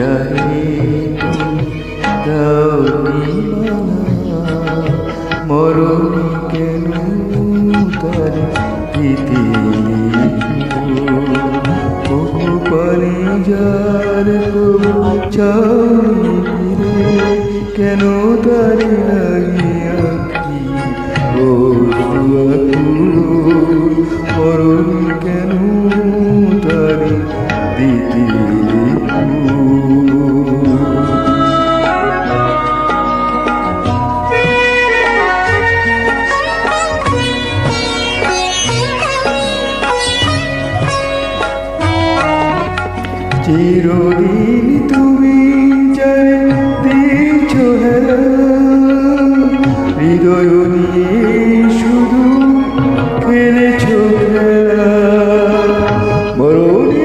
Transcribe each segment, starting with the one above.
জীবন তাও মরণ কেন তার বহু পানি যার চাইরে কেন তার চিরদিন তুমি যাই দিয়েছ হেলা হৃদয় নিয়ে শুধু খেলেছ খেলা। মরণে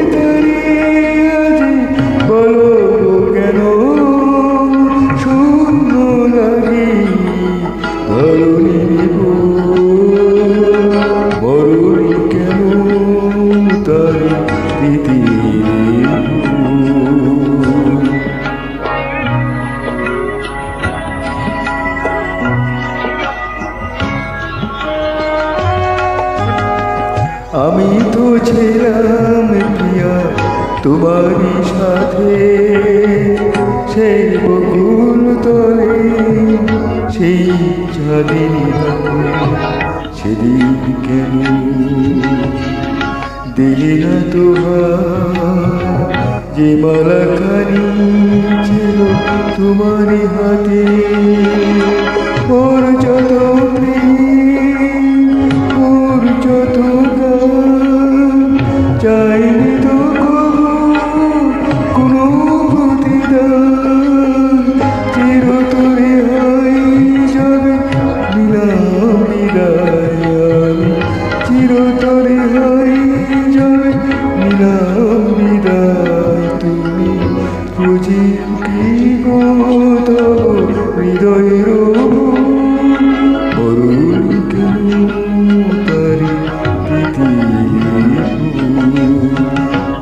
ছিলাম প্রিয়া, তোমারই সাথে। সেই বকুল তলে, সেই রাতে সেদিন কেন দিলি না তোমার? যে মালাখানি ছিল তোমারই হাতে। মরুণ কেন তারি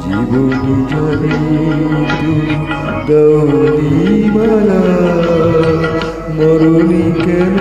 জীবন জানি তুমি দৌড়িমালা মরুণী কেন